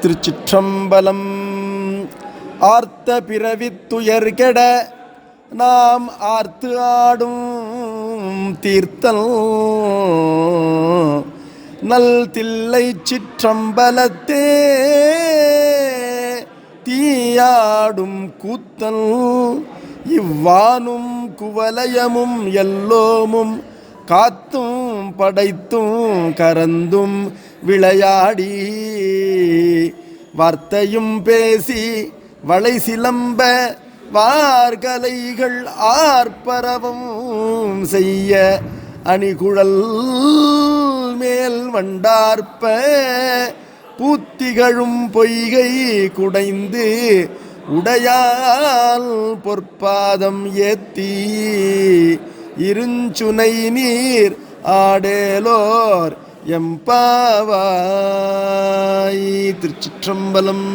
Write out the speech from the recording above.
திருச்சிற்றம்பலம். ஆர்த்த பிறவி துயர் கெட நாம் ஆர்த்து ஆடும் தீர்த்தல். நல் தில்லை சிற்றம்பலத்தே தீயாடும் கூத்தல். இவ்வானும் குவலயமும் எல்லோமும் காத்தும் படைத்தும் கரந்தும் விளையாடி. வார்த்தையும் பேசி வளை சிலம்ப வார்கலைகள் ஆர்ப்பரவும் செய்ய அணிகுழல் மேல் வண்டார்ப்ப பூத்திகழும் பொய்கை குடைந்து உடையால் பொற்பாதம் ஏத்தி இருஞ்சுனை நீர் ஆடேலோர் எம்பாவாய் திருச்சிற்றம்பலம்.